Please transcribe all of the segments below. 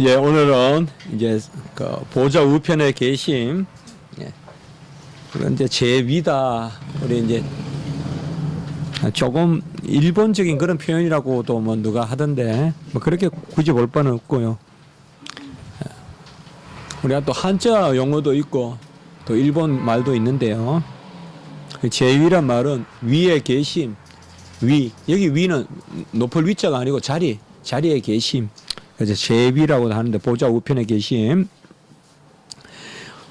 예, 오늘은 이제 그 보좌 우편에 계심 예. 그런 이제 제위다 우리 이제 조금 일본적인 그런 표현이라고도 뭐 누가 하던데 뭐 그렇게 굳이 볼 바는 없고요. 예. 우리가 또 한자 용어도 있고 또 일본 말도 있는데요. 그 제위란 말은 위에 계심, 위 여기 위는 높을 위자가 아니고 자리 자리에 계심. 그래서 제위라고 하는데 보좌 우편에 계심.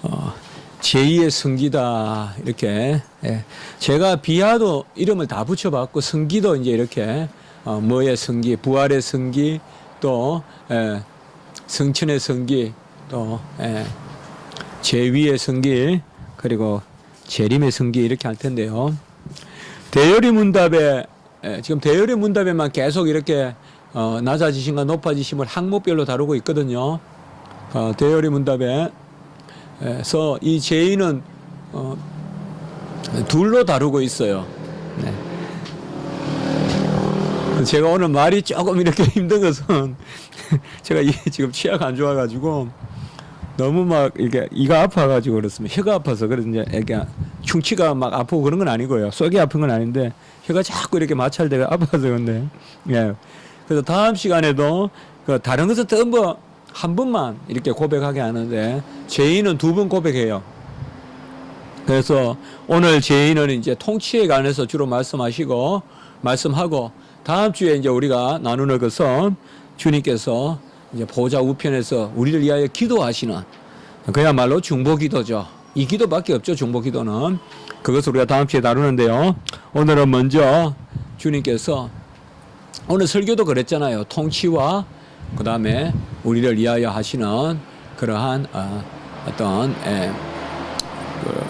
어, 제2의 성기다 이렇게 예. 제가 비하도 이름을 다 붙여봤고 성기도 이제 이렇게 어, 뭐의 성기, 부활의 성기, 또 예, 성천의 성기, 또 예, 제위의 성기, 그리고 재림의 성기 이렇게 할 텐데요. 대열이 문답에 예, 지금 대열이 문답에만 계속 이렇게 어, 낮아지심과 높아지심을 항목별로 다루고 있거든요. 어, 대열이 문답에 그래서 이 제의는 어, 둘로 다루고 있어요. 네. 제가 오늘 말이 조금 이렇게 힘든 것은 제가 이 지금 치아가 안 좋아가지고 너무 막 이게 이가 아파가지고 그렇습니다. 혀가 아파서 그래서 이제 이게 충치가 막 아프고 그런 건 아니고요. 속이 아픈 건 아닌데 혀가 자꾸 이렇게 마찰되가 아파서 근데 예. 그래서 다음 시간에도 그 다른 것은 전부 한 번만 이렇게 고백하게 하는데 제의는 두번 고백해요. 그래서 오늘 제의는 이제 통치에 관해서 주로 말씀하시고 말씀하고 다음 주에 이제 우리가 나누는 것은 주님께서 이제 보좌 우편에서 우리를 위하여 기도하시는 그야말로 중보 기도죠. 이 기도밖에 없죠. 중보 기도는 그것을 우리가 다음 주에 다루는데요. 오늘은 먼저 주님께서 오늘 설교도 그랬잖아요. 통치와 그 다음에 우리를 위하여 하시는 그러한 어, 어떤 에, 그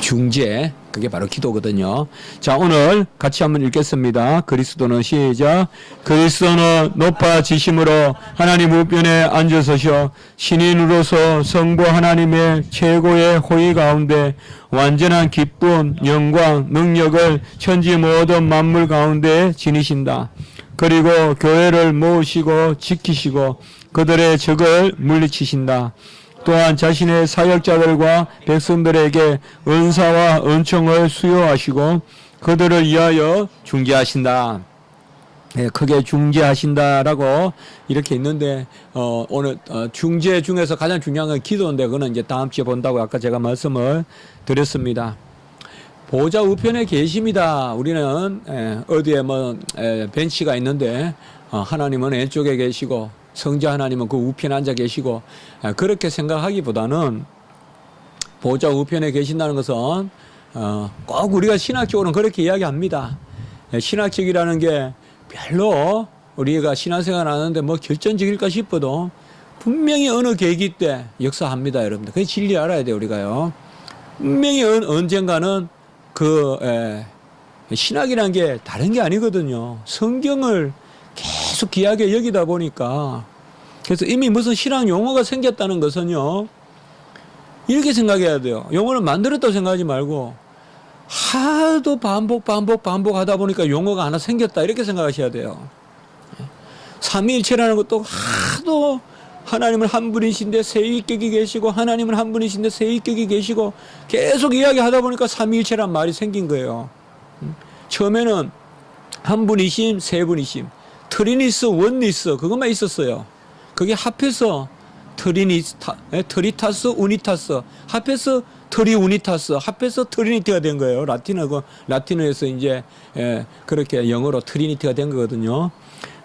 중재 그게 바로 기도거든요. 자 오늘 같이 한번 읽겠습니다. 그리스도는 시작. 그리스도는 높아지심으로 하나님 우편에 앉으서셔 신인으로서 성부 하나님의 최고의 호의 가운데 완전한 기쁨, 영광, 능력을 천지 모든 만물 가운데 지니신다. 그리고 교회를 모으시고 지키시고 그들의 적을 물리치신다. 또한 자신의 사역자들과 백성들에게 은사와 은총을 수여하시고 그들을 위하여 중재하신다. 예, 크게 중재하신다라고 이렇게 있는데 어, 오늘 어, 중재 중에서 가장 중요한 건 기도인데 그거는 이제 다음 주에 본다고 아까 제가 말씀을 드렸습니다. 보좌 우편에 계십니다. 우리는 예, 어디에 뭐 예, 벤치가 있는데 어, 하나님은 왼쪽에 계시고 성자 하나님은 그 우편에 앉아 계시고 예, 그렇게 생각하기보다는 보좌 우편에 계신다는 것은 어, 꼭 우리가 신학적으로는 그렇게 이야기합니다. 예, 신학적이라는 게 별로 우리가 신앙생활 하는데 뭐 결정적일까 싶어도 분명히 어느 계기 때 역사합니다, 여러분들. 그게 진리 알아야 돼요, 우리가요. 분명히 언- 언젠가는 그 에, 신학이라는 게 다른 게 아니거든요. 성경을 계속 귀하게 여기다 보니까 그래서 이미 무슨 신학 용어가 생겼다는 것은요. 이렇게 생각해야 돼요. 용어를 만들었다고 생각하지 말고 하도 반복 반복 반복 하다 보니까 용어가 하나 생겼다 이렇게 생각하셔야 돼요. 삼위일체라는 것도 하도 하나님은 한 분이신데 세위격이 계시고 하나님은 한 분이신데 세위격이 계시고 계속 이야기하다 보니까 삼위일체란 말이 생긴 거예요. 음? 처음에는 한 분이심, 세 분이심, 트리니스, 원니스 그것만 있었어요. 그게 합해서 트리니타, 에, 트리타스, 우니타스 합해서 트리 우니타스 합해서 트리니티가 된 거예요. 라틴어고 라틴어에서 이제 에, 그렇게 영어로 트리니티가 된 거거든요.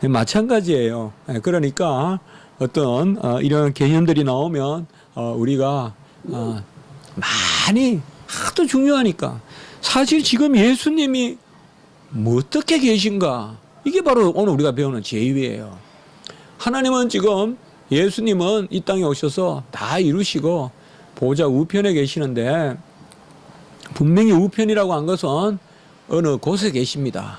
에, 마찬가지예요. 에, 그러니까 어떤 어, 이런 개념들이 나오면 어, 우리가 어, 많이 하도 중요하니까 사실 지금 예수님이 뭐 어떻게 계신가 이게 바로 오늘 우리가 배우는 제의예요. 하나님은 지금 예수님은 이 땅에 오셔서 다 이루시고 보좌 우편에 계시는데 분명히 우편이라고 한 것은 어느 곳에 계십니다.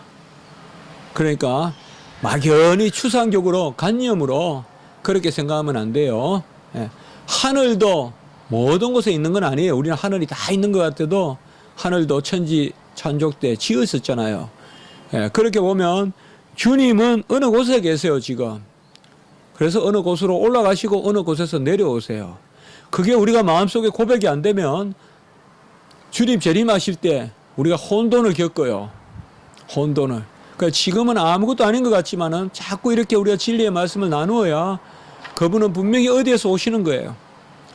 그러니까 막연히 추상적으로 관념으로 그렇게 생각하면 안 돼요. 예. 하늘도 모든 곳에 있는 건 아니에요. 우리는 하늘이 다 있는 것 같아도 하늘도 천지 천족 때 지었었잖아요. 예. 그렇게 보면 주님은 어느 곳에 계세요, 지금. 그래서 어느 곳으로 올라가시고 어느 곳에서 내려오세요. 그게 우리가 마음속에 고백이 안 되면 주님 재림하실 때 우리가 혼돈을 겪어요. 혼돈을. 그러니까 지금은 아무것도 아닌 것 같지만은 자꾸 이렇게 우리가 진리의 말씀을 나누어야 그분은 분명히 어디에서 오시는 거예요.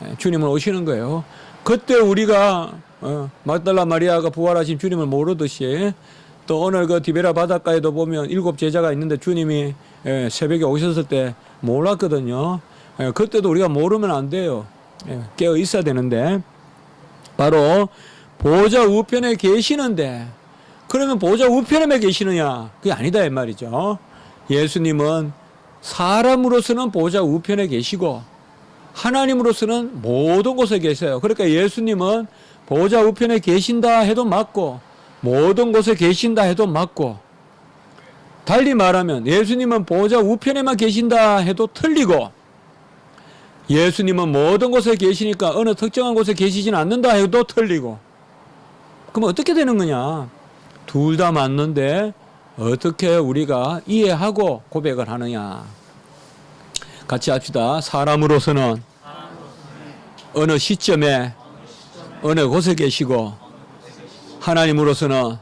예, 주님은 오시는 거예요. 그때 우리가 어, 막달라 마리아가 부활하신 주님을 모르듯이 또 오늘 그 디베라 바닷가에도 보면 일곱 제자가 있는데 주님이 예, 새벽에 오셨을 때 몰랐거든요. 예, 그때도 우리가 모르면 안 돼요. 예, 깨어 있어야 되는데 바로 보좌 우편에 계시는데 그러면 보좌 우편에 계시느냐? 그게 아니다 이 말이죠. 예수님은 사람으로서는 보좌 우편에 계시고 하나님으로서는 모든 곳에 계세요. 그러니까 예수님은 보좌 우편에 계신다 해도 맞고 모든 곳에 계신다 해도 맞고 달리 말하면 예수님은 보좌 우편에만 계신다 해도 틀리고 예수님은 모든 곳에 계시니까 어느 특정한 곳에 계시진 않는다 해도 틀리고 그럼 어떻게 되는 거냐? 둘 다 맞는데 어떻게 우리가 이해하고 고백을 하느냐? 같이 합시다. 사람으로서는 어느 시점에 어느 곳에 계시고 하나님으로서는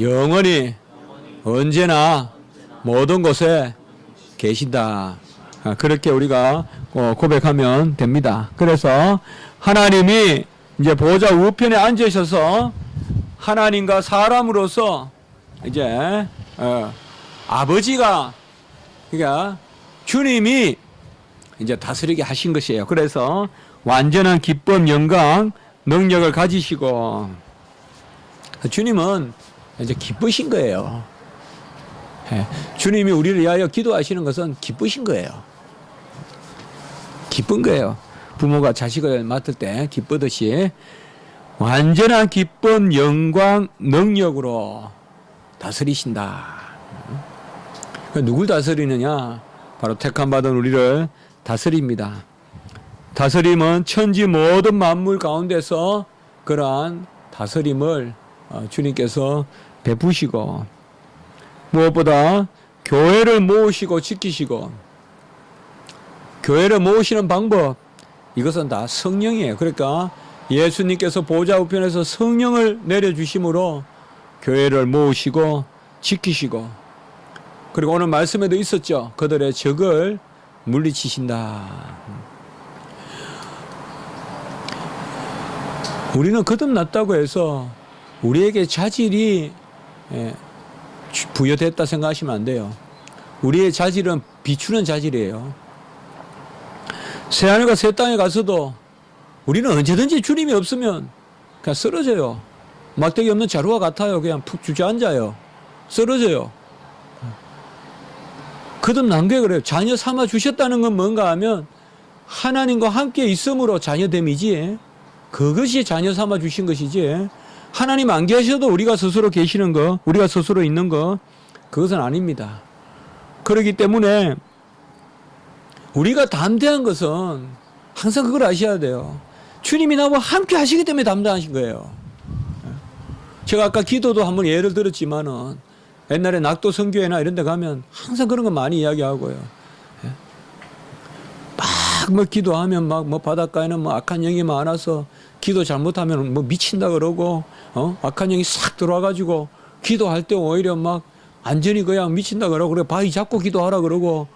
영원히 언제나 모든 곳에 계신다. 아, 그렇게 우리가 어, 고백하면 됩니다. 그래서 하나님이 이제 보좌 우편에 앉으셔서 하나님과 사람으로서 이제 어, 아버지가 그러니까 주님이 이제 다스리게 하신 것이에요. 그래서 완전한 기쁨, 영광, 능력을 가지시고 주님은 이제 기쁘신 거예요. 예, 주님이 우리를 위하여 기도하시는 것은 기쁘신 거예요. 기쁜 거예요. 부모가 자식을 맡을 때 기쁘듯이 완전한 기쁨, 영광, 능력으로 다스리신다. 누굴 다스리느냐? 바로 택함 받은 우리를 다스립니다. 다스림은 천지 모든 만물 가운데서 그러한 다스림을 어, 주님께서 베푸시고 무엇보다 교회를 모으시고 지키시고 교회를 모으시는 방법 이것은 다 성령이에요. 그러니까 예수님께서 보좌 우편에서 성령을 내려주심으로 교회를 모으시고 지키시고 그리고 오늘 말씀에도 있었죠. 그들의 적을 물리치신다. 우리는 거듭났다고 해서 우리에게 자질이 예, 주- 부여됐다 생각하시면 안 돼요. 우리의 자질은 비추는 자질이에요. 새하늘과 새 땅에 가서도 우리는 언제든지 주님이 없으면 그냥 쓰러져요. 막대기 없는 자루와 같아요. 그냥 푹 주저앉아요. 쓰러져요. 거듭난 게 그래요. 자녀 삼아 주셨다는 건 뭔가 하면 하나님과 함께 있음으로 자녀됨이지. 그것이 자녀 삼아 주신 것이지. 하나님 안 계셔도 우리가 스스로 계시는 거, 우리가 스스로 있는 거, 그것은 아닙니다. 그렇기 때문에 우리가 담대한 것은 항상 그걸 아셔야 돼요. 주님이 나와 함께 하시기 때문에 담대하신 거예요. 제가 아까 기도도 한번 예를 들었지만은 옛날에 낙도 선교회나 이런 데 가면 항상 그런 거 많이 이야기하고요. 막뭐 기도하면 막 뭐 바닷가에는 뭐 악한 영이 많아서 기도 잘못하면 뭐 미친다 그러고 어 악한 영이 싹 들어와 가지고 기도할 때 오히려 막 안전히 그냥 미친다 그러고 그래 바위 잡고 기도하라 그러고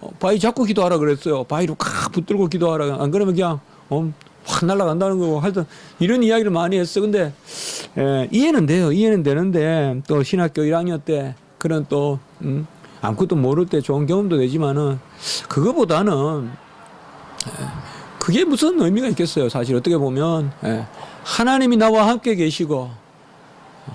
어, 바위 잡고 기도하라 그랬어요. 바위로 칵 붙들고 기도하라. 안 그러면 그냥 어, 확 날아간다는 거고 하여튼 이런 이야기를 많이 했어. 근데 예, 이해는 돼요. 이해는 되는데 또 신학교 1학년 때 그런 또 음, 아무것도 모를 때 좋은 경험도 되지만은 그거보다는 예, 그게 무슨 의미가 있겠어요. 사실 어떻게 보면 예, 하나님이 나와 함께 계시고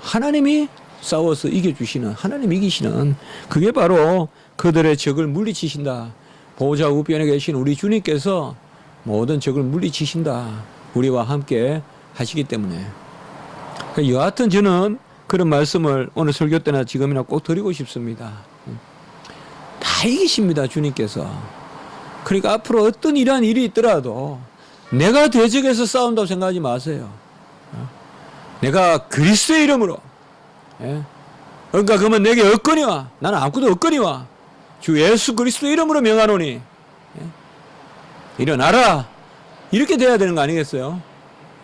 하나님이 싸워서 이겨주시는 하나님 이기시는 그게 바로 그들의 적을 물리치신다. 보호자 우편에 계신 우리 주님께서 모든 적을 물리치신다. 우리와 함께 하시기 때문에. 그러니까 여하튼 저는 그런 말씀을 오늘 설교 때나 지금이나 꼭 드리고 싶습니다. 다 이기십니다, 주님께서. 그러니까 앞으로 어떤 이러한 일이 있더라도 내가 대적해서 싸운다고 생각하지 마세요. 어? 내가 그리스도의 이름으로 예? 그러니까 그러면 내게 얻거니와 나는 아무것도 얻거니와 주 예수 그리스도 이름으로 명하노니 예? 일어나라 이렇게 돼야 되는 거 아니겠어요?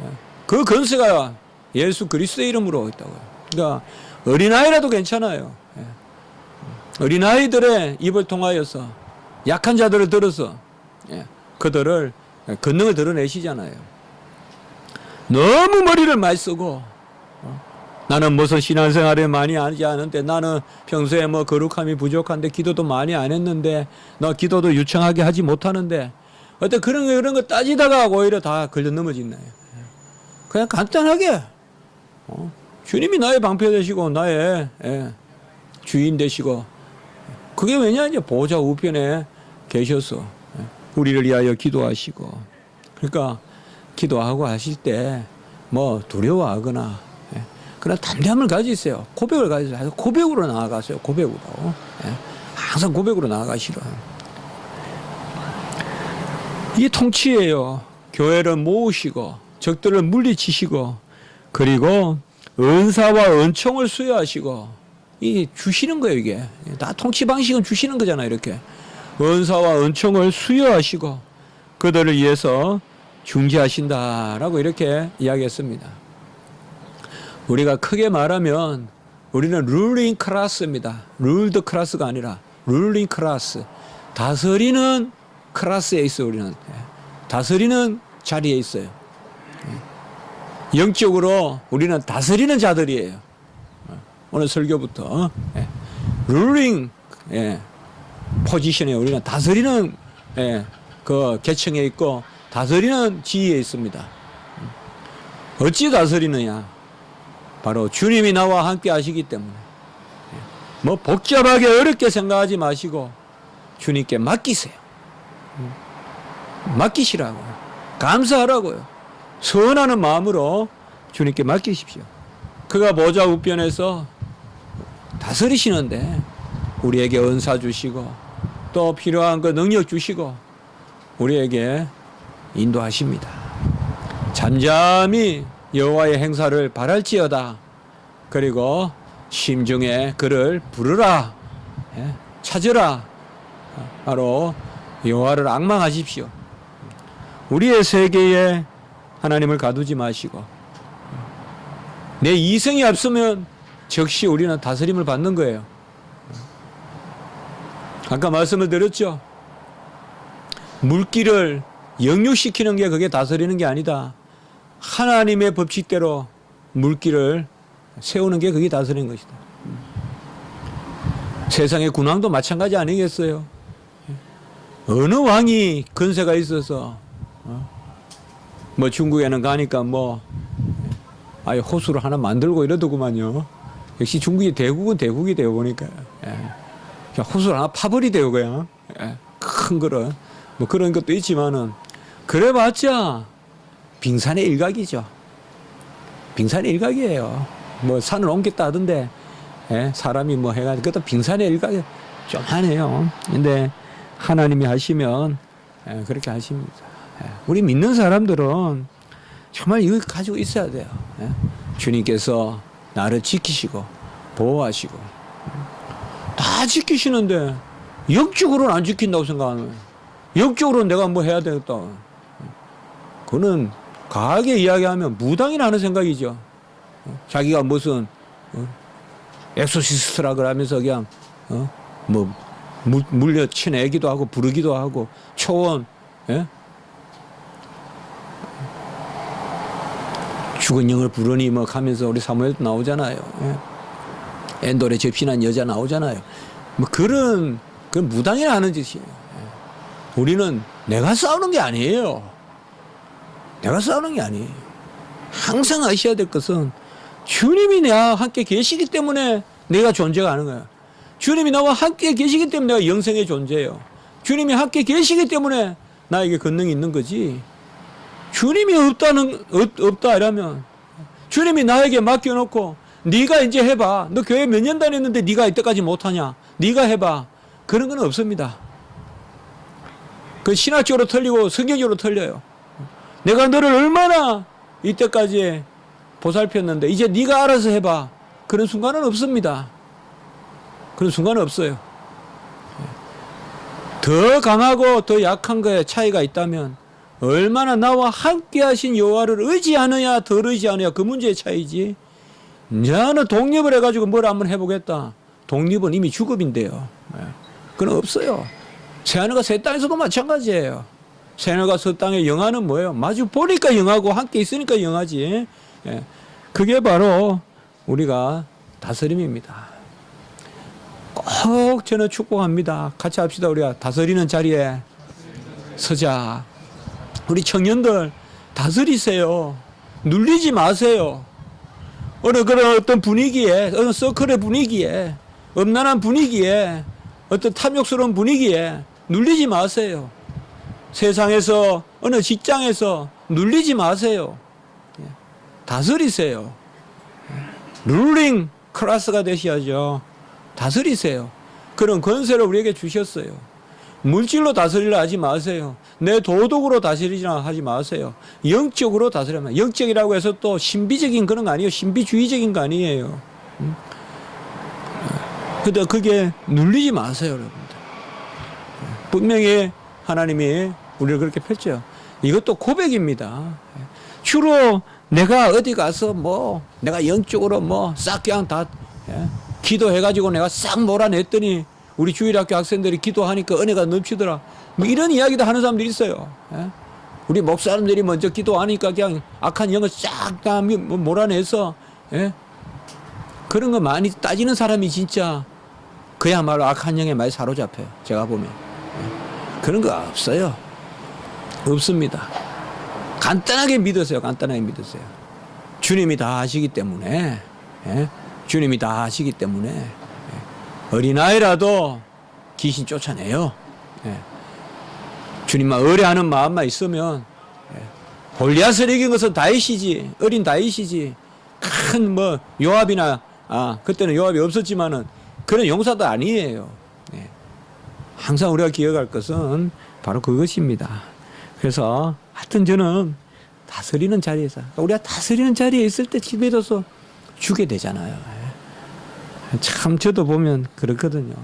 예. 그 건세가 예수 그리스도의 이름으로 있다고요. 그러니까 어린아이라도 괜찮아요. 예. 어린아이들의 입을 통하여서 약한 자들을 들어서 예, 그들을 권능을 드러내시잖아요. 너무 머리를 많이 쓰고 어, 나는 무슨 신앙생활에 많이 하지 않은데 나는 평소에 뭐 거룩함이 부족한데 기도도 많이 안 했는데 너 기도도 유창하게 하지 못하는데 어떤 그런 거 이런 거 따지다가 오히려 다 걸려 넘어진나요. 그냥 간단하게 어, 주님이 나의 방패 되시고 나의 예, 주인 되시고 그게 왜냐 이제 보호자 우편에 계셔서 예, 우리를 위하여 기도하시고 그러니까 기도하고 하실 때 뭐 두려워하거나 예, 그런 담대함을 가지세요. 고백을 가지세요. 고백으로 나아가세요. 고백으로. 예, 항상 고백으로 나아가시라. 이 통치예요. 교회를 모으시고 적들을 물리치시고 그리고 은사와 은총을 수여하시고 이 주시는 거예요 이게 다 통치 방식은 주시는 거잖아요 이렇게 은사와 은총을 수여하시고 그들을 위해서 중지하신다라고 이렇게 이야기했습니다. 우리가 크게 말하면 우리는 룰링 클래스입니다. 룰드 클래스가 아니라 룰링 클래스. 다스리는 클래스에 있어요, 우리는. 예. 다스리는 자리에 있어요. 예. 영적으로 우리는 다스리는 자들이에요. 어, 오늘 설교부터. 예. 룰링, 예. 포지션에 우리는 다스리는, 예. 그 계층에 있고 다스리는 지위에 있습니다. 어찌 다스리느냐? 바로 주님이 나와 함께 하시기 때문에. 뭐 복잡하게 어렵게 생각하지 마시고 주님께 맡기세요. 맡기시라고요. 감사하라고요. 선하는 마음으로 주님께 맡기십시오. 그가 모자 우편에서 다스리시는데 우리에게 은사 주시고 또 필요한 그 능력 주시고 우리에게 인도하십니다. 잠잠히 여호와의 행사를 바랄지어다. 그리고 심중에 그를 부르라. 예, 찾으라. 바로 여호와를 악망하십시오. 우리의 세계에 하나님을 가두지 마시고 내 이성이 앞서면 즉시 우리는 다스림을 받는 거예요. 아까 말씀을 드렸죠. 물기를 영육시키는 게 그게 다스리는 게 아니다. 하나님의 법칙대로 물기를 세우는 게 그게 다스리는 것이다. 세상의 군왕도 마찬가지 아니겠어요? 어느 왕이 근세가 있어서 어? 뭐 중국에는 가니까 뭐 아예 호수를 하나 만들고 이러더구만요. 역시 중국이 대국은 대국이 되어 보니까 예. 그냥 호수를 하나 파버리 되고 그냥 예. 큰 거를 뭐 그런 것도 있지만은 그래봤자 빙산의 일각이죠. 빙산의 일각이에요. 뭐 산을 옮겼다 하던데 예? 사람이 뭐 해가지고 그것도 빙산의 일각이 좀 하네요. 근데 하나님이 하시면 예, 그렇게 하십니다. 예. 우리 믿는 사람들은 정말 이거 가지고 있어야 돼요. 예? 주님께서 나를 지키시고 보호하시고 다 지키시는데 역적으로는 안 지킨다고 생각하는 거예요. 역적으로 내가 뭐 해야 되겠다. 그는 과하게 이야기하면 무당이나 하는 생각이죠. 자기가 무슨 어? 엑소시스트라 그러면서 그냥 어? 뭐 물, 물려친 애기도 하고 부르기도 하고 초원 예? 죽은 영을 부르니 뭐 하면서 우리 사무엘도 나오잖아요. 예? 엔돌에 접신한 여자 나오잖아요. 뭐 그런 그 무당이나 하는 짓이에요. 예. 우리는 내가 싸우는 게 아니에요. 내가 싸우는 게 아니에요. 항상 아셔야 될 것은 주님이 나와 함께 계시기 때문에 내가 존재가 하는 거야. 주님이 나와 함께 계시기 때문에 내가 영생의 존재예요. 주님이 함께 계시기 때문에 나에게 권능이 있는 거지. 주님이 없다는 없, 없다 이러면 주님이 나에게 맡겨놓고 네가 이제 해봐. 너 교회 몇 년 다녔는데 네가 이때까지 못하냐? 네가 해봐. 그런 건 없습니다. 그 신학적으로 틀리고 성경적으로 틀려요. 내가 너를 얼마나 이때까지 보살폈는데 이제 네가 알아서 해봐. 그런 순간은 없습니다. 그런 순간은 없어요. 더 강하고 더 약한 거에 차이가 있다면 얼마나 나와 함께 하신 여호와를 의지하느냐 덜 의지하느냐 그 문제의 차이지. 나는 독립을 해가지고 뭘 한번 해보겠다. 독립은 이미 주급인데요. 예. 그건 없어요. 새하늘과 새 땅에서도 마찬가지예요. 새하늘과 새 땅의 영화는 뭐예요? 마주 보니까 영하고 함께 있으니까 영하지. 예. 그게 바로 우리가 다스림입니다. 꼭 저는 축복합니다. 같이 합시다. 우리가 다스리는 자리에 서자. 우리 청년들 다스리세요. 눌리지 마세요. 어느 그런 어떤 분위기에, 어느 서클의 분위기에, 음란한 분위기에, 어떤 탐욕스러운 분위기에 눌리지 마세요. 세상에서, 어느 직장에서 눌리지 마세요. 예. 다스리세요. 룰링 클래스가 되셔야죠. 다스리세요. 그런 권세를 우리에게 주셨어요. 물질로 다스리려 하지 마세요. 내 도덕으로 다스리지나 하지 마세요. 영적으로 다스리면 영적이라고 해서 또 신비적인 그런 거 아니에요. 신비주의적인 거 아니에요. 음? 근데 그게 눌리지 마세요, 여러분들. 분명히 하나님이 우리를 그렇게 펼쳐요. 이것도 고백입니다. 주로 내가 어디 가서 뭐 내가 영적으로 뭐 싹 그냥 다 예? 기도해가지고 내가 싹 몰아냈더니 우리 주일학교 학생들이 기도하니까 은혜가 넘치더라. 뭐 이런 이야기도 하는 사람들이 있어요. 예? 우리 목사님들이 먼저 기도하니까 그냥 악한 영을 싹다 뭐 몰아내서 예? 그런 거 많이 따지는 사람이 진짜 그야말로 악한 영에 많이 사로잡혀요. 제가 보면 예? 그런 거 없어요. 없습니다. 간단하게 믿으세요. 간단하게 믿으세요. 주님이 다 하시기 때문에 예? 주님이 다 하시기 때문에 예. 어린아이라도 귀신 쫓아내요. 예. 주님만 의뢰하는 마음만 있으면 예. 골리앗을 이긴 것은 다윗이지 어린 다윗이지 큰 뭐 요압이나 아 그때는 요압이 없었지만은 그런 용사도 아니에요. 예. 항상 우리가 기억할 것은 바로 그것입니다. 그래서 하여튼 저는 다스리는 자리에서 그러니까 우리가 다스리는 자리에 있을 때 기도해서 주게 되잖아요. 참 저도 보면 그렇거든요.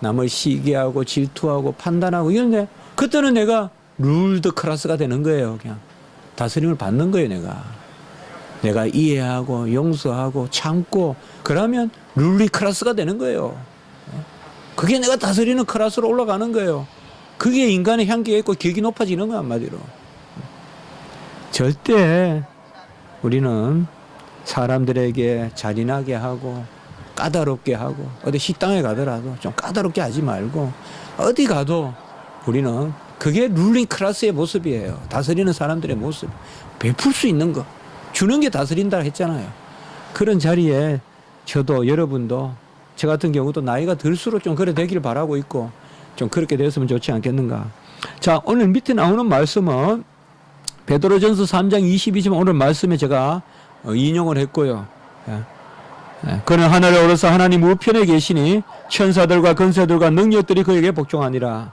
남을 시기하고 질투하고 판단하고 이런데 그때는 내가 룰드 클래스가 되는 거예요. 그냥 다스림을 받는 거예요. 내가 내가 이해하고 용서하고 참고 그러면 룰리 클래스가 되는 거예요. 그게 내가 다스리는 클래스로 올라가는 거예요. 그게 인간의 향기가 있고 격이 높아지는 거야 한마디로. 절대 우리는 사람들에게 잔인하게 하고 까다롭게 하고 어디 식당에 가더라도 좀 까다롭게 하지 말고 어디 가도 우리는 그게 룰링 클래스의 모습이에요. 다스리는 사람들의 모습. 베풀 수 있는 거. 주는 게 다스린다 했잖아요. 그런 자리에 저도 여러분도 저 같은 경우도 나이가 들수록 좀 그래 되기를 바라고 있고 좀 그렇게 됐으면 좋지 않겠는가. 자, 오늘 밑에 나오는 말씀은 베드로전서 3장 22절 오늘 말씀에 제가 어, 인용을 했고요. 예. 예. 그는 하늘에 오르사 하나님 우편에 계시니 천사들과 근세들과 능력들이 그에게 복종하니라.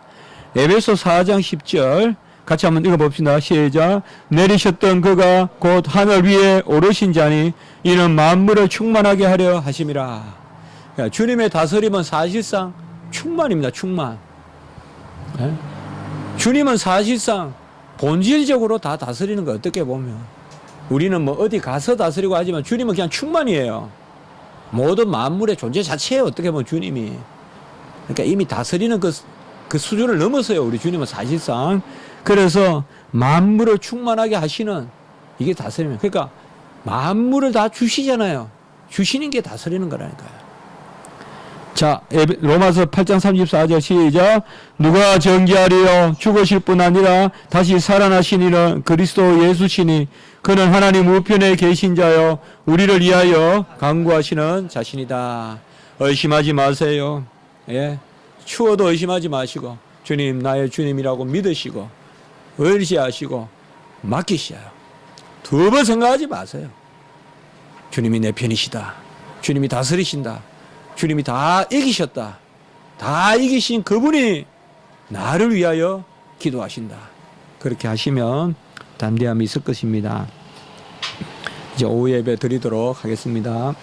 에베소 4장 10절 같이 한번 읽어봅시다. 시작. 내리셨던 그가 곧 하늘 위에 오르신 자니 이는 만물을 충만하게 하려 하심이라. 야, 주님의 다스림은 사실상 충만입니다. 충만. 예? 주님은 사실상 본질적으로 다 다스리는 거 어떻게 보면 우리는 뭐 어디 가서 다스리고 하지만 주님은 그냥 충만이에요. 모든 만물의 존재 자체예요. 어떻게 보면 주님이. 그러니까 이미 다스리는 그, 그 수준을 넘었어요. 우리 주님은 사실상. 그래서 만물을 충만하게 하시는 이게 다스리면. 그러니까 만물을 다 주시잖아요. 주시는 게 다스리는 거라니까요. 자, 로마서 8장 34절 시작. 누가 정죄하리요? 죽으실 뿐 아니라 다시 살아나신 이는 그리스도 예수시니 그는 하나님 우편에 계신 자요. 우리를 위하여 강구하시는 자신이다. 의심하지 마세요. 예. 추워도 의심하지 마시고 주님 나의 주님이라고 믿으시고 의지하시고 맡기셔요. 두 번 생각하지 마세요. 주님이 내 편이시다. 주님이 다스리신다. 주님이 다 이기셨다. 다 이기신 그분이 나를 위하여 기도하신다. 그렇게 하시면 담대함이 있을 것입니다. 이제 오후 예배 드리도록 하겠습니다.